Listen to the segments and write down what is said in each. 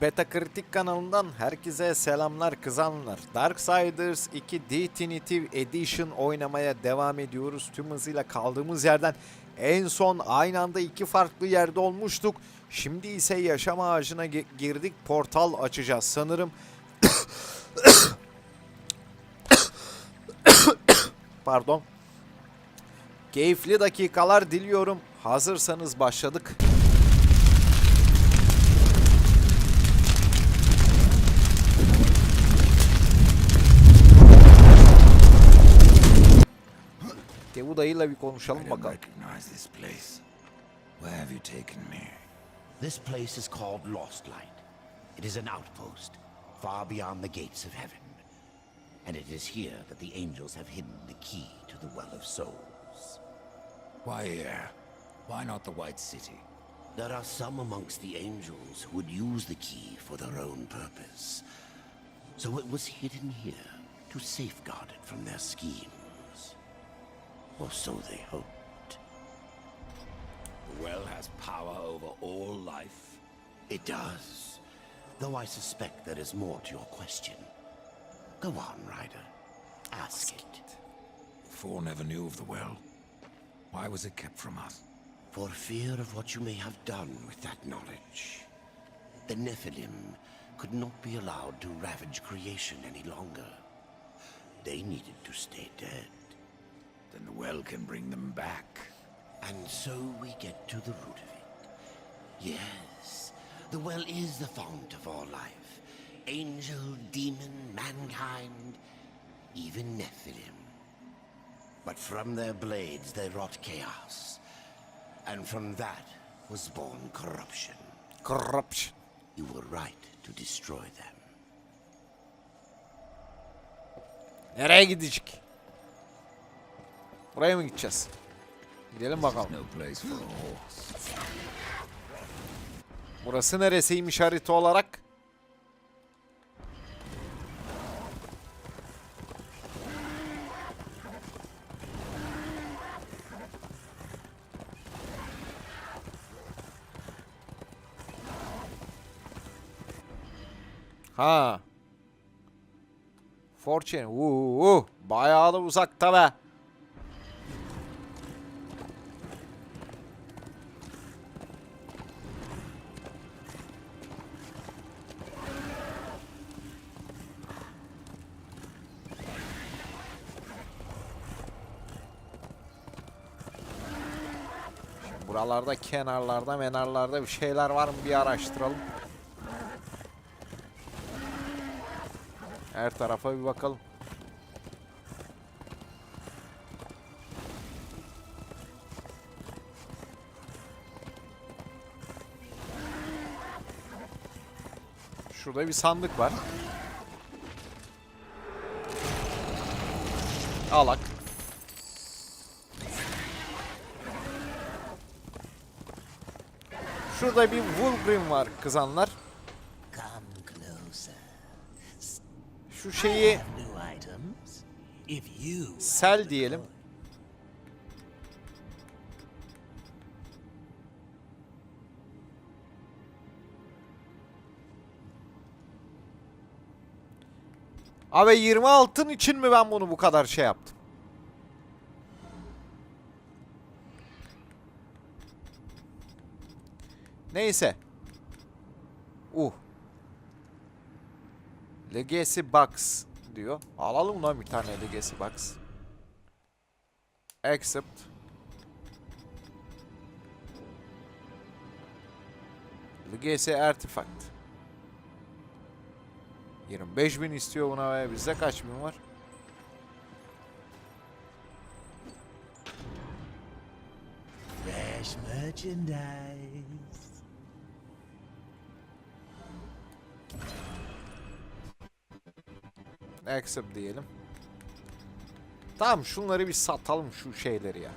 Beta Kritik kanalından herkese selamlar kızanlar. Darksiders 2 Definitive Edition oynamaya devam ediyoruz. Tüm hızıyla kaldığımız yerden en son aynı anda iki farklı yerde olmuştuk. Şimdi ise yaşam ağacına gi- girdik. Portal açacağız sanırım. Pardon. Keyifli dakikalar diliyorum. Hazırsanız başladık. Tevu dayıyla bir konuşalım I bakalım. recognize this place. Where have you taken me? This place is called Lost Light. It is an outpost, far beyond the gates of heaven. And it is here that the angels have hidden the key to the Well of Souls. Why here? Why not the White City? There are some amongst the angels who would use the key for their own purpose. So it was hidden here to safeguard it from their schemes. Or so they hoped. The well has power over all life. It does. Though I suspect there is more to your question. Go on, Ryder. Ask it. The Four never knew of the well. Why was it kept from us? For fear of what you may have done with that knowledge. The Nephilim could not be allowed to ravage creation any longer. They needed to stay dead. Then the well can bring them back. And so we get to the root of it. Yes, the well is the fount of all life. Angel, demon, mankind, even Nephilim. But from their blades they wrought chaos. And from that was born corruption. Corruption. You were right to destroy them. Nereye gidecek? Buraya mı gideceğiz? Gidelim bakalım. Burası neresiymiş harita olarak? Ha. Fortune. Uuu. Bayağı da uzakta be. Buralarda kenarlarda menarlarda bir şeyler var mı bir araştıralım. Her tarafa bir bakalım. Şurada bir sandık var. Alak. Şurada bir Wolverine var kızanlar. Şu şeyi sel diyelim. Abi 20 altın için mi ben bunu bu kadar şey yaptım? Neyse. Uh. Legacy Box diyor. Alalım lan bir tane Legacy Box. Accept. Legacy Artifact. 25 bin istiyor buna ve bizde kaç bin var? fresh merchandise. Accept diyelim. Tamam şunları bir satalım şu şeyleri ya.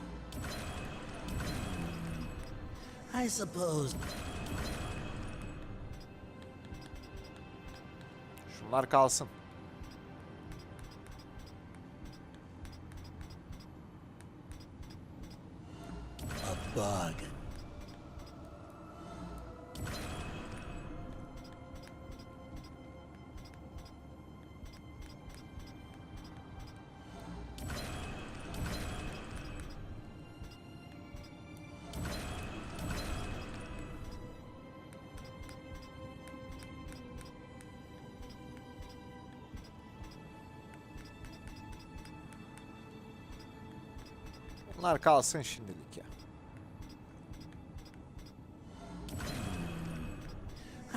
I suppose Şunlar kalsın. a bargain. Bunlar kalsın şimdilik ya.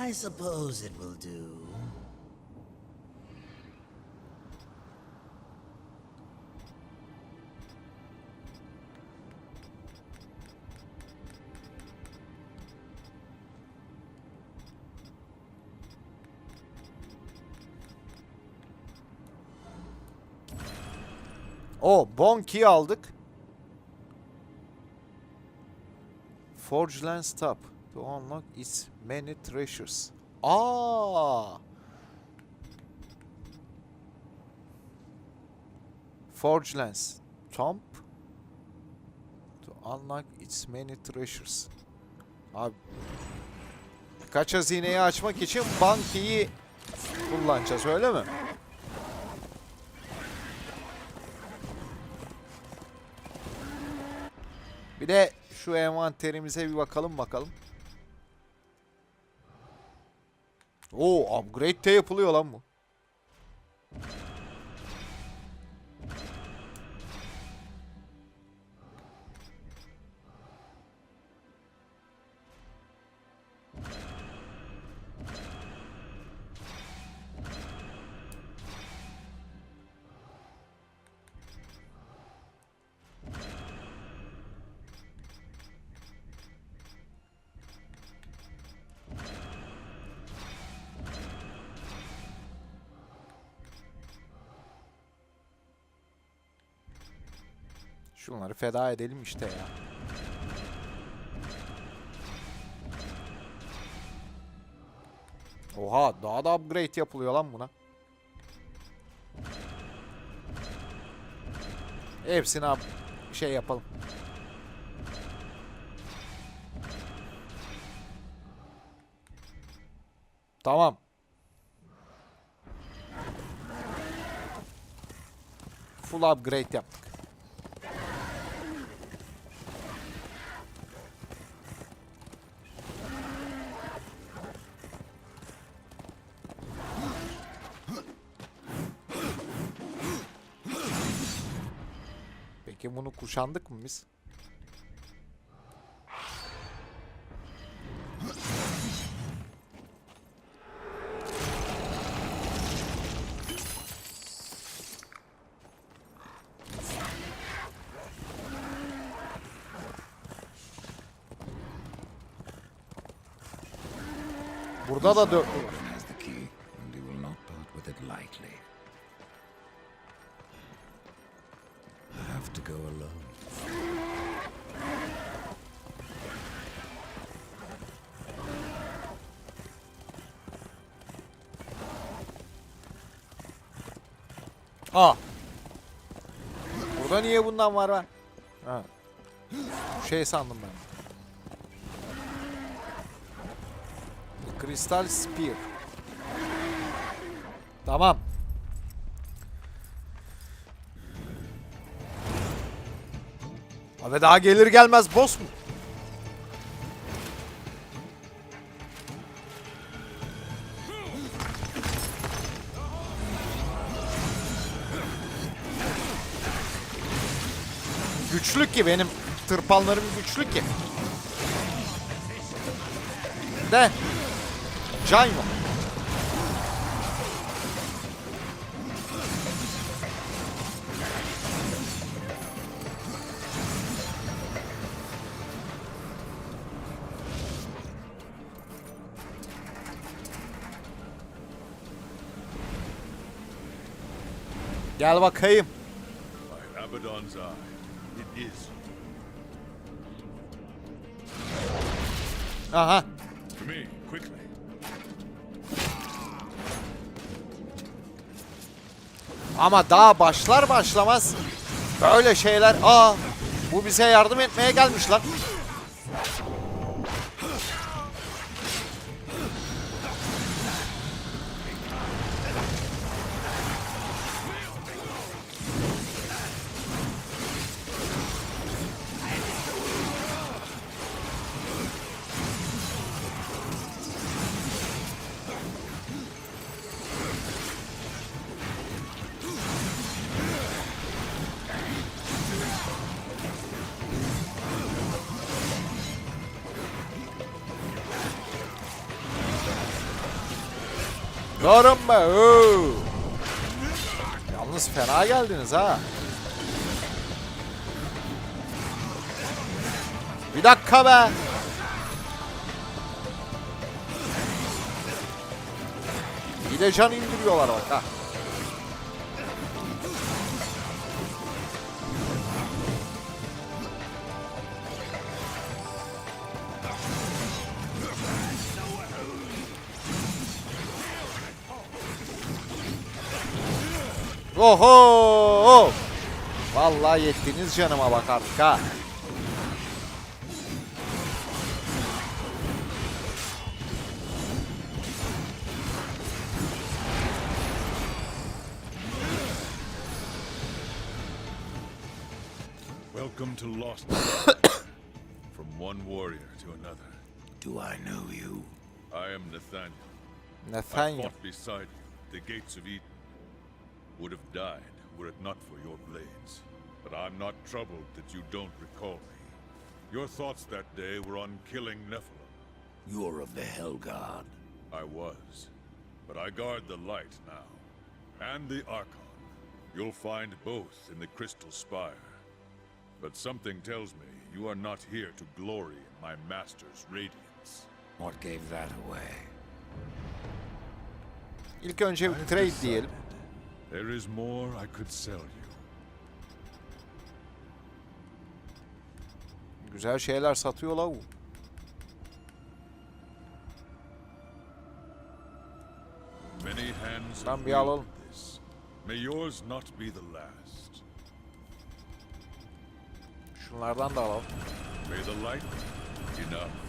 I suppose it will do. O Bon Key aldık. Forge Lens Tab to unlock its many treasures. Aa! Forge Lens Tomb to unlock its many treasures. Abi Kaç hazineyi açmak için bankiyi kullanacağız öyle mi? Bir de şu envanterimize bir bakalım bakalım. Oo upgrade de yapılıyor lan bu. Şunları feda edelim işte ya. Oha daha da upgrade yapılıyor lan buna. Hepsini şey yapalım. Tamam. Full upgrade yaptık. Kuşandık mı biz? Burada da dörtlü var. Alone. Aa. Burada niye bundan var ben? Ha. Şey sandım ben. Kristal Spear. Tamam. Abi daha gelir gelmez boss mu? Güçlü ki benim tırpanlarım güçlü ki. De. Can yok. Gel bakayım. Aha. Ama daha başlar başlamaz böyle şeyler. Aa bu bize yardım etmeye gelmiş lan. Durun be. oo. Yalnız fena geldiniz ha. Bir dakika be. Bir de can indiriyorlar bak ha. Oho! Vallahi yettiniz canıma bak artık ha. Welcome to Lost. From one warrior to another. Do I know you? I am Nathaniel. I Nathaniel. fought beside you, the gates of Eden. Would have died were it not for your blades. But I'm not troubled that you don't recall me. Your thoughts that day were on killing Nephilim. You're of the Hellguard. I was. But I guard the light now. And the Archon. You'll find both in the Crystal Spire. But something tells me you are not here to glory in my master's radiance. What gave that away? İlk önce bir trade diyelim. There is more I could sell you. Güzel şeyler satıyor la bu. Many hands have bir alalım. May yours not be the last. Şunlardan da alalım. May the light be enough.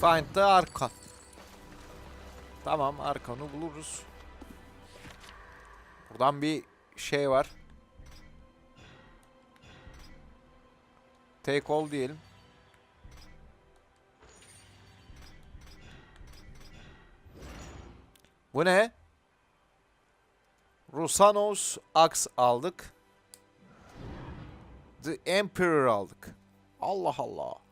Find the Arkan. Tamam Arkan'ı buluruz. Buradan bir şey var. Take all diyelim. Bu ne? Rusanos Axe aldık. The Emperor aldık. Allah Allah.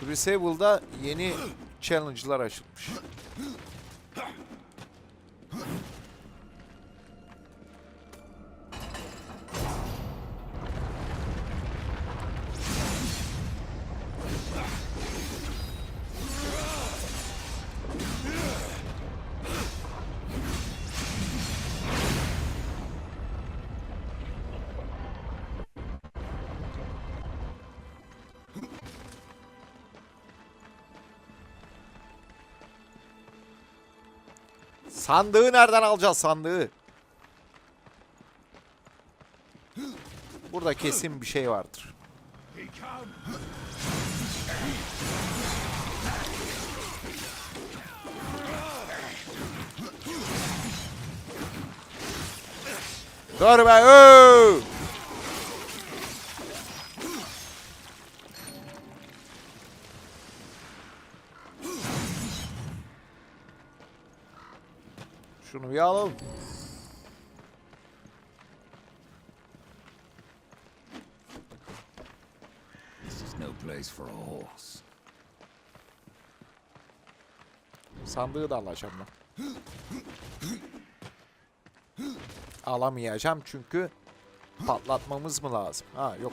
Crucible'da yeni challenge'lar açılmış. Sandığı nereden alacağız sandığı? Burada kesin bir şey vardır. Dur be. oo! Şunu bir alalım. This is no place for a horse. Sandığı da alacağım ben. alamayacağım çünkü patlatmamız mı lazım? Ha yok.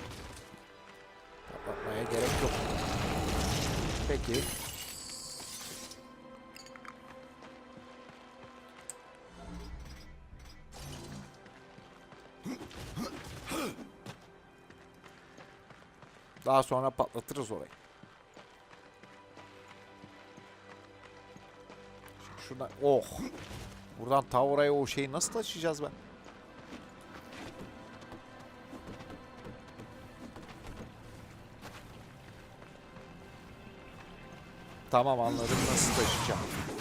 Patlatmaya gerek yok. Peki. Daha sonra patlatırız orayı. Şimdi Şuradan oh. Buradan ta o şeyi nasıl taşıyacağız ben? Tamam anladım nasıl taşıyacağım.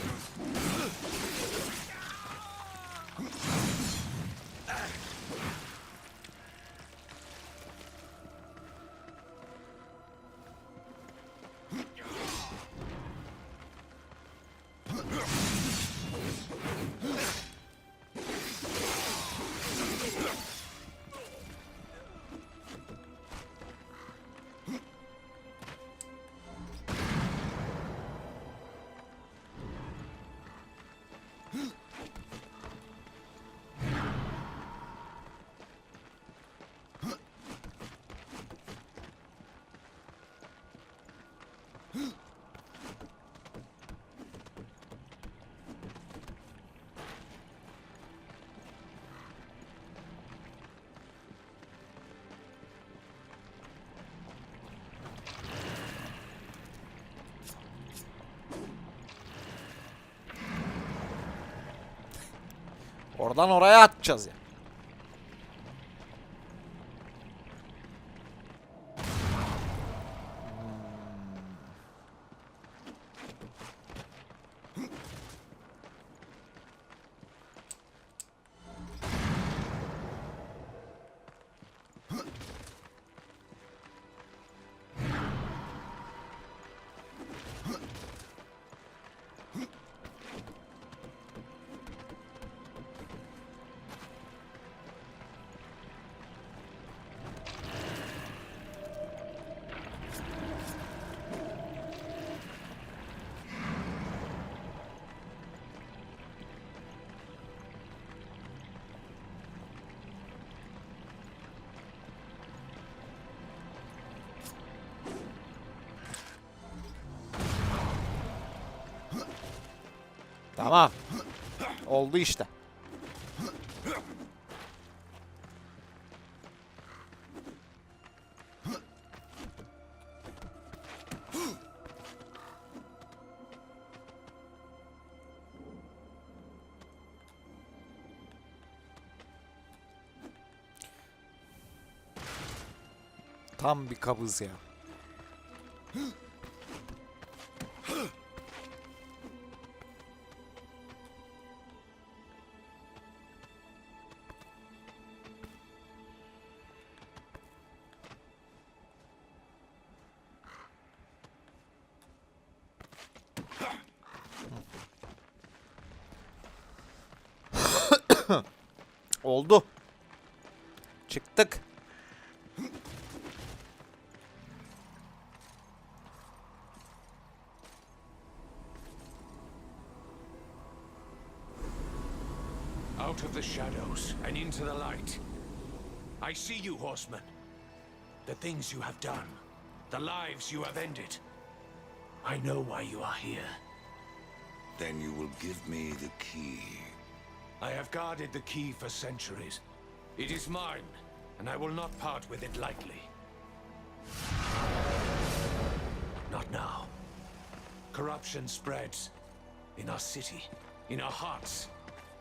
Oradan oraya atacağız ya. Tamam. Oldu işte. Tam bir kabız ya. Oldu. Çıktık. Out of the shadows and into the light. I see you, horsemen. The things you have done, the lives you have ended. I know why you are here. Then you will give me the key. I have guarded the key for centuries. It is mine, and I will not part with it lightly. Not now. Corruption spreads. In our city, in our hearts.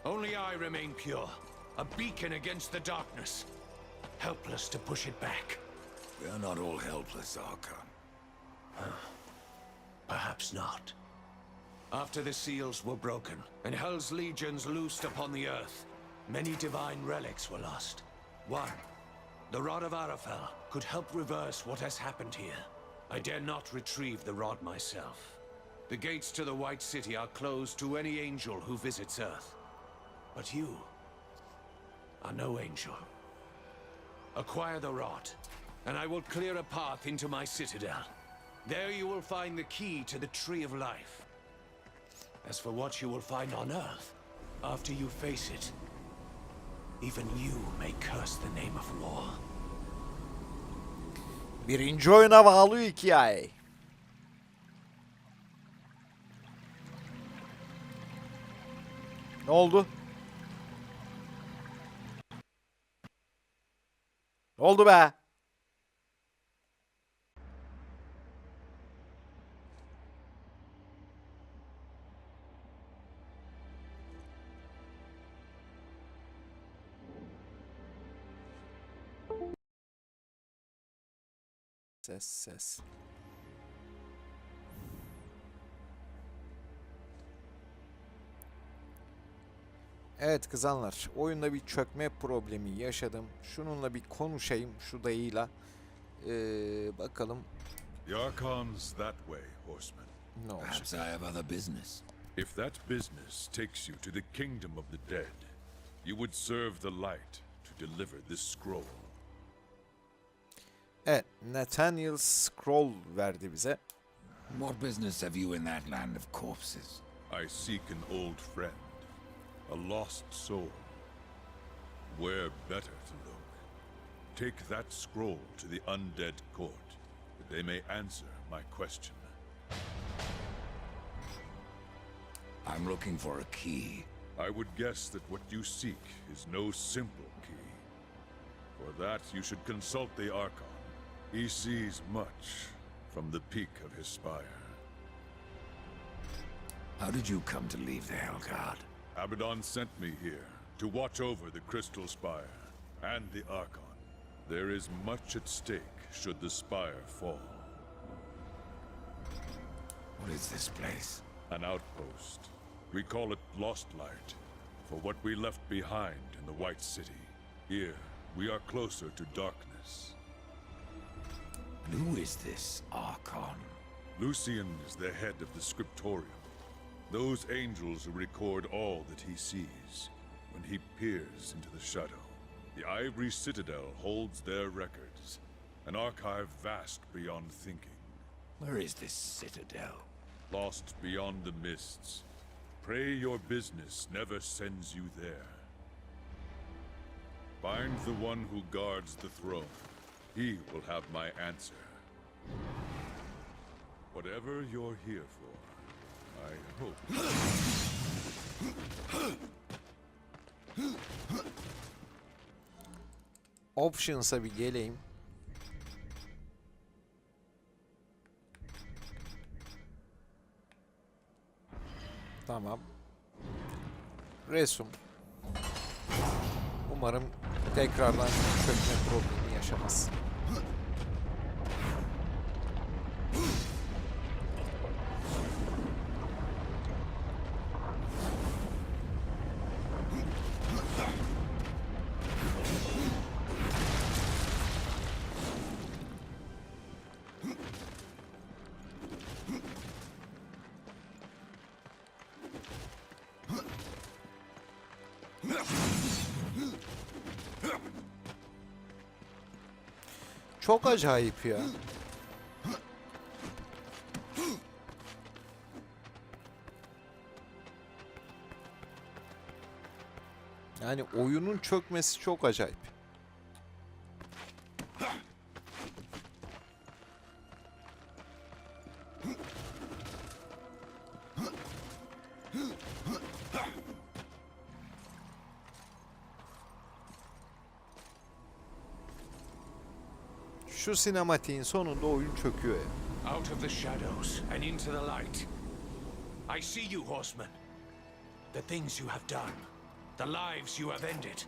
Only I remain pure. A beacon against the darkness. Helpless to push it back. We are not all helpless, Arkham. Perhaps not. After the seals were broken, and Hell's legions loosed upon the earth, many divine relics were lost. One, the Rod of Arafel, could help reverse what has happened here. I dare not retrieve the rod myself. The gates to the White City are closed to any angel who visits Earth. But you are no angel. Acquire the rod, and I will clear a path into my citadel. There you will find the key to the Tree of Life. As for what you will find on Earth, after you face it, even you may curse the name of war. Birinci oyuna bağlı hikaye. Ne oldu? Ne oldu be? Ses ses. Evet kızanlar, oyunda bir çökme problemi yaşadım. Şununla bir konuşayım şu dayıyla. Ee, bakalım The Archon's that way, horseman. olacak. Perhaps I have other business. If that business takes you to the kingdom of the dead, you would serve the light to deliver this scroll. Evet, Nathaniel Scroll verdi bize. What business have you in that land of corpses? I seek an old friend, a lost soul. Where better to look? Take that scroll to the undead court, that they may answer my question. I'm looking for a key. I would guess that what you seek is no simple key. For that, you should consult the Archon. He sees much from the peak of his spire. How did you come to leave the Hellguard? Abaddon sent me here to watch over the Crystal Spire and the Archon. There is much at stake should the spire fall. What is this place? An outpost. We call it Lost Light, for what we left behind in the White City. Here, we are closer to darkness. And who is this Archon? Lucian is the head of the Scriptorium. Those angels who record all that he sees when he peers into the shadow. The Ivory Citadel holds their records, an archive vast beyond thinking. Where is this citadel? Lost beyond the mists. Pray your business never sends you there. Find the one who guards the throne. He will have my answer. Whatever you're here for, I hope. Options'a bir geleyim. Tamam. Resume. Umarım tekrardan çökme problemi yaşamaz. Acayip ya. Yani oyunun çökmesi çok acayip. Şu sinematiğin sonunda oyun çöküyor ya. Out of the shadows and into the light. I see you, horsemen. The things you have done. The lives you have ended.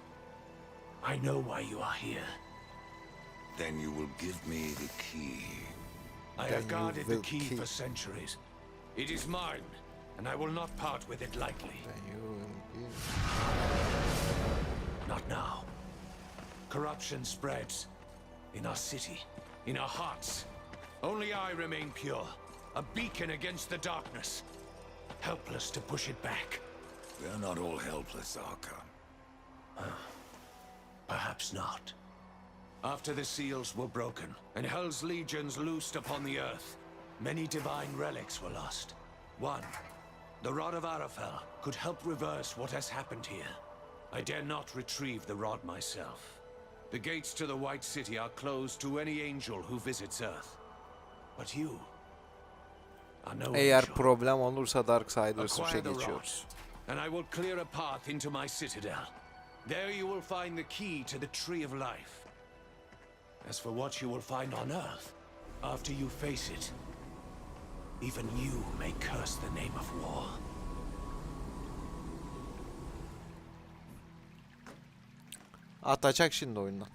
I know why you are here. Then you will give me the key. I have guarded the will key keep- for centuries. It is mine, and I will not part with it lightly. Not now. Corruption spreads. In our city, in our hearts. Only I remain pure. A beacon against the darkness. Helpless to push it back. We are not all helpless, Archon. Ah, perhaps not. After the seals were broken, and Hell's legions loosed upon the earth, many divine relics were lost. One, the Rod of Arafel, could help reverse what has happened here. I dare not retrieve the rod myself. The gates to the White City are closed to any angel who visits Earth. But you are no Eğer angel. problem olursa Darksiders 3'e Acquire the rod, and I will clear a path into my citadel. There you will find the key to the Tree of Life. As for what you will find on Earth, after you face it, even you may curse the name of war. Atacak şimdi oyundan.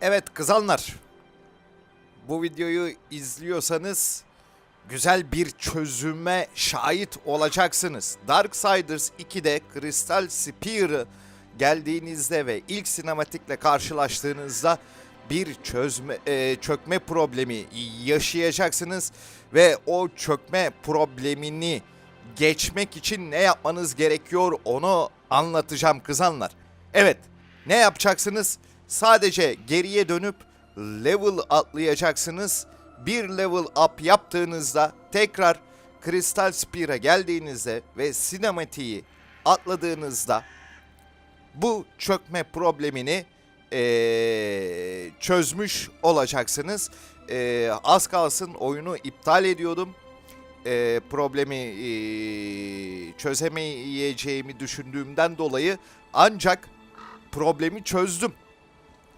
Evet kızanlar. Bu videoyu izliyorsanız güzel bir çözüme şahit olacaksınız. Darksiders 2'de Crystal Spear'ı geldiğinizde ve ilk sinematikle karşılaştığınızda bir çözme e, çökme problemi yaşayacaksınız ve o çökme problemini geçmek için ne yapmanız gerekiyor onu anlatacağım kızanlar. Evet, ne yapacaksınız? Sadece geriye dönüp level atlayacaksınız. Bir level up yaptığınızda tekrar Crystal Spear'a geldiğinizde ve sinematiği atladığınızda bu çökme problemini eee, çözmüş olacaksınız. Eee, az kalsın oyunu iptal ediyordum. Eee, problemi eee, çözemeyeceğimi düşündüğümden dolayı ancak problemi çözdüm.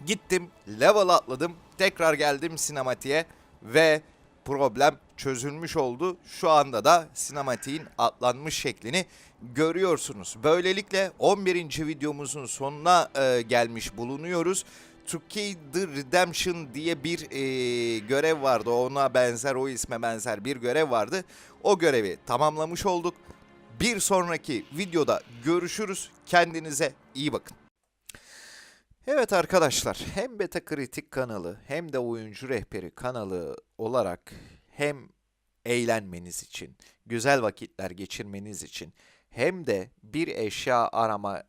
Gittim, level atladım, tekrar geldim sinematiğe ve problem çözülmüş oldu. Şu anda da sinematiğin atlanmış şeklini görüyorsunuz. Böylelikle 11. videomuzun sonuna e, gelmiş bulunuyoruz. Tukey The Redemption diye bir e, görev vardı. Ona benzer, o isme benzer bir görev vardı. O görevi tamamlamış olduk. Bir sonraki videoda görüşürüz. Kendinize iyi bakın. Evet arkadaşlar, hem Beta Kritik kanalı hem de Oyuncu Rehberi kanalı olarak hem eğlenmeniz için, güzel vakitler geçirmeniz için hem de bir eşya arama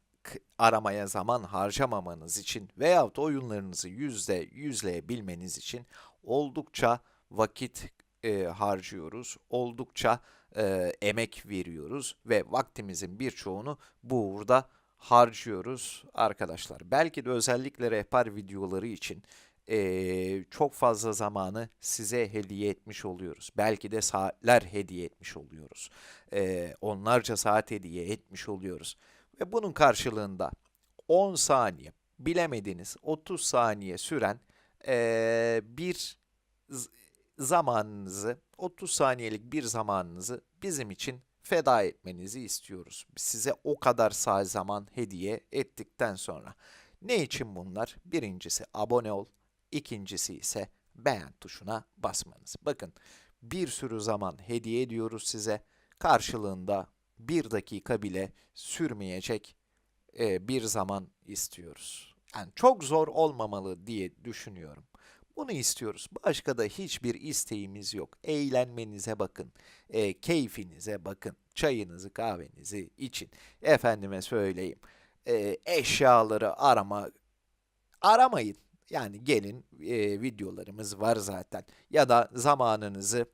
aramaya zaman harcamamanız için veyahut oyunlarınızı yüzde yüzleyebilmeniz için oldukça vakit e, harcıyoruz, oldukça e, emek veriyoruz ve vaktimizin birçoğunu bu uğurda harcıyoruz arkadaşlar. Belki de özellikle rehber videoları için eee, çok fazla zamanı size hediye etmiş oluyoruz. Belki de saatler hediye etmiş oluyoruz. Eee, onlarca saat hediye etmiş oluyoruz. Ve bunun karşılığında 10 saniye, bilemediniz 30 saniye süren eee, bir zamanınızı, 30 saniyelik bir zamanınızı bizim için feda etmenizi istiyoruz. Size o kadar sağ zaman hediye ettikten sonra. Ne için bunlar? Birincisi abone ol, ikincisi ise beğen tuşuna basmanız. Bakın bir sürü zaman hediye ediyoruz size. Karşılığında bir dakika bile sürmeyecek e, bir zaman istiyoruz. Yani çok zor olmamalı diye düşünüyorum. Bunu istiyoruz. Başka da hiçbir isteğimiz yok. Eğlenmenize bakın. E, keyfinize bakın. Çayınızı, kahvenizi için. Efendime söyleyeyim. E, eşyaları arama aramayın. Yani gelin e, videolarımız var zaten. Ya da zamanınızı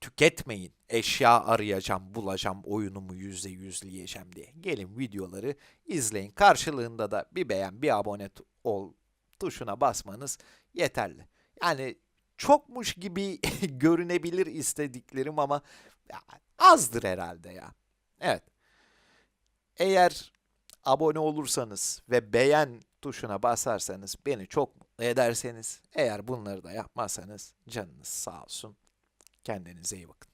tüketmeyin. Eşya arayacağım, bulacağım, oyunumu yüzde yüzleyeceğim diye. Gelin videoları izleyin. Karşılığında da bir beğen, bir abone ol tuşuna basmanız yeterli. Yani çokmuş gibi görünebilir istediklerim ama azdır herhalde ya. Evet. Eğer abone olursanız ve beğen tuşuna basarsanız beni çok mutlu ederseniz eğer bunları da yapmazsanız canınız sağ olsun. Kendinize iyi bakın.